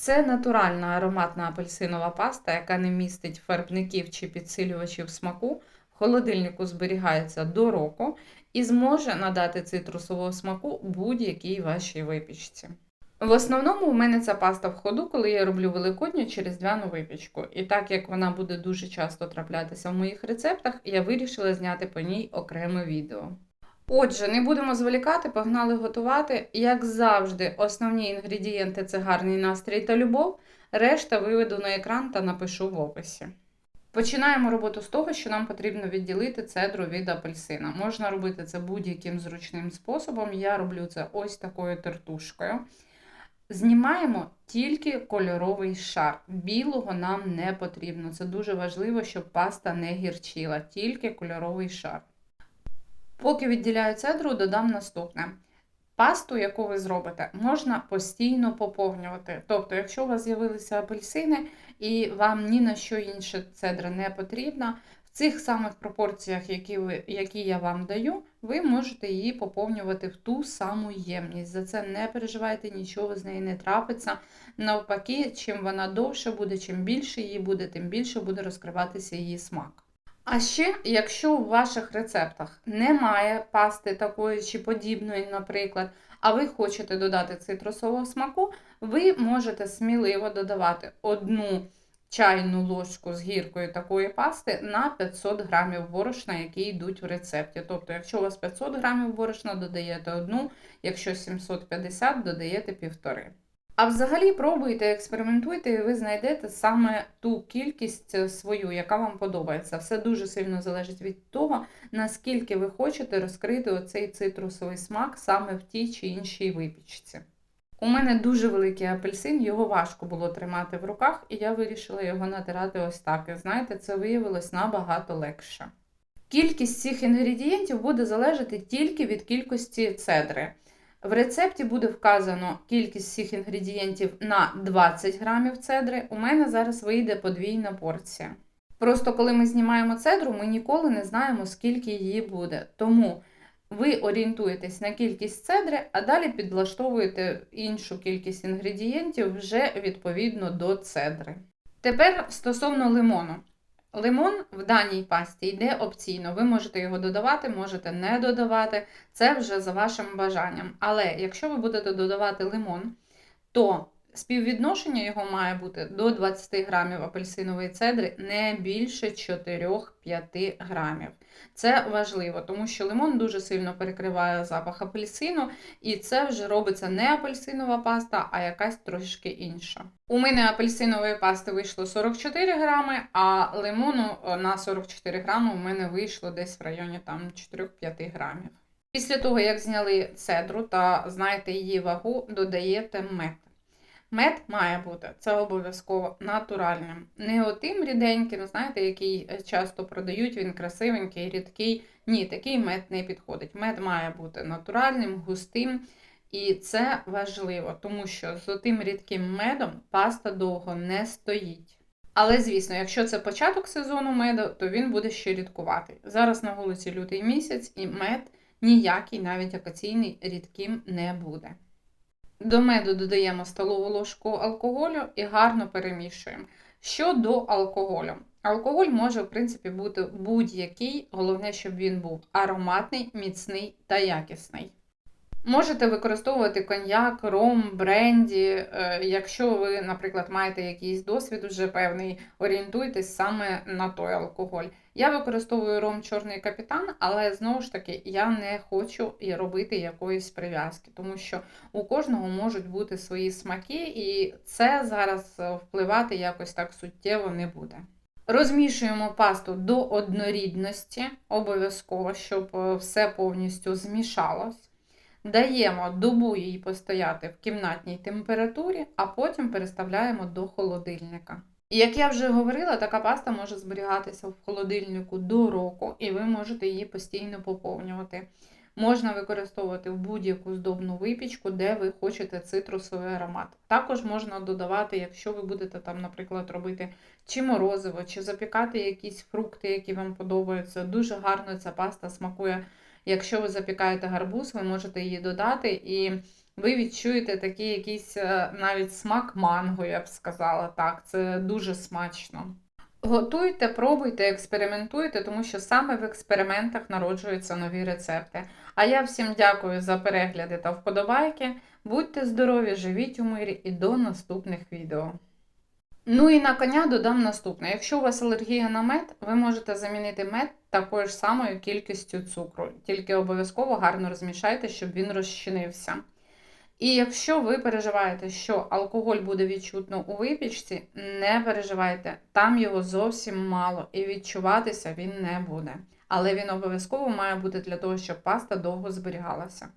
Це натуральна ароматна апельсинова паста, яка не містить фарбників чи підсилювачів смаку. В холодильнику зберігається до року і зможе надати цитрусового смаку будь-якій вашій випічці. В основному у мене ця паста в ходу, коли я роблю великодню чи різдвяну випічку. І так як вона буде дуже часто траплятися в моїх рецептах, я вирішила зняти по ній окреме відео. Отже, не будемо зволікати, погнали готувати. Як завжди, основні інгредієнти це гарний настрій та любов. Решта виведу на екран та напишу в описі. Починаємо роботу з того, що нам потрібно відділити цедру від апельсина. Можна робити це будь-яким зручним способом. Я роблю це ось такою тертушкою. Знімаємо тільки кольоровий шар. Білого нам не потрібно. Це дуже важливо, щоб паста не гірчила, тільки кольоровий шар. Поки відділяю цедру, додам наступне. Пасту, яку ви зробите, можна постійно поповнювати. Тобто, якщо у вас з'явилися апельсини і вам ні на що інше цедра не потрібна, в цих самих пропорціях, які, ви, які я вам даю, ви можете її поповнювати в ту саму ємність. За це не переживайте, нічого з неї не трапиться. Навпаки, чим вона довше буде, чим більше її буде, тим більше буде розкриватися її смак. А ще, якщо у ваших рецептах немає пасти такої чи подібної, наприклад, а ви хочете додати цитрусового смаку, ви можете сміливо додавати одну чайну ложку з гіркою такої пасти на 500 грамів борошна, які йдуть в рецепті. Тобто, якщо у вас 500 грамів борошна, додаєте одну, якщо 750, додаєте півтори. А взагалі пробуйте, експериментуйте, і ви знайдете саме ту кількість е, свою, яка вам подобається. Все дуже сильно залежить від того, наскільки ви хочете розкрити оцей цитрусовий смак саме в тій чи іншій випічці. У мене дуже великий апельсин, його важко було тримати в руках, і я вирішила його натирати ось так. І знаєте, це виявилось набагато легше. Кількість цих інгредієнтів буде залежати тільки від кількості цедри. В рецепті буде вказано кількість всіх інгредієнтів на 20 грамів цедри. У мене зараз вийде подвійна порція. Просто коли ми знімаємо цедру, ми ніколи не знаємо, скільки її буде. Тому ви орієнтуєтесь на кількість цедри, а далі підлаштовуєте іншу кількість інгредієнтів вже відповідно до цедри. Тепер стосовно лимону. Лимон в даній пасті йде опційно. Ви можете його додавати, можете не додавати. Це вже за вашим бажанням. Але якщо ви будете додавати лимон, то співвідношення його має бути до 20 грамів апельсинової цедри не більше 4-5 грамів. Це важливо, тому що лимон дуже сильно перекриває запах апельсину, і це вже робиться не апельсинова паста, а якась трошки інша. У мене апельсинової пасти вийшло 44 грами, а лимону на 44 грами у мене вийшло десь в районі там 4-5 грамів. Після того, як зняли цедру та знаєте її вагу, додаєте мед. Мед має бути, це обов'язково натуральним. Не отим ріденьким, знаєте, який часто продають, він красивенький, рідкий. Ні, такий мед не підходить. Мед має бути натуральним, густим. І це важливо, тому що з тим рідким медом паста довго не стоїть. Але, звісно, якщо це початок сезону меду, то він буде ще рідкуватий. Зараз на вулиці лютий місяць, і мед ніякий, навіть акаційний, рідким не буде. До меду додаємо столову ложку алкоголю і гарно перемішуємо. Щодо алкоголю. Алкоголь може, в принципі, бути будь-який, головне, щоб він був ароматний, міцний та якісний. Можете використовувати коньяк, ром, бренді. Е, Якщо ви, наприклад, маєте якийсь досвід уже певний, орієнтуйтесь саме на той алкоголь. Я використовую ром Чорний капітан, але знову ж таки я не хочу робити якоїсь прив'язки, тому що у кожного можуть бути свої смаки, і це зараз впливати якось так суттєво не буде. Розмішуємо пасту до однорідності, обов'язково, щоб е, все повністю змішалось. Даємо добу їй постояти в кімнатній температурі, а потім переставляємо до холодильника. Як я вже говорила, така паста може зберігатися в холодильнику до року, і ви можете її постійно поповнювати. Можна використовувати в будь-яку здобну випічку, де ви хочете цитрусовий аромат. Також можна додавати, якщо ви будете там, наприклад, робити чи морозиво, чи запікати якісь фрукти, які вам подобаються. Дуже гарно ця паста смакує. Якщо ви запікаєте гарбуз, ви можете її додати і ви відчуєте такий якийсь е, навіть смак манго, я б сказала так. Це дуже смачно. Готуйте, пробуйте, експериментуйте, тому що саме в експериментах народжуються нові рецепти. А я всім дякую за перегляди та вподобайки. Будьте здорові, живіть у мирі і до наступних відео. Ну і на коня додам наступне. Якщо у вас алергія на мед, ви можете замінити мед такою ж самою кількістю цукру. Тільки обов'язково гарно розмішайте, щоб він розчинився. І якщо ви переживаєте, що алкоголь буде відчутно у випічці, не переживайте, там його зовсім мало і відчуватися він не буде. Але він обов'язково має бути для того, щоб паста довго зберігалася.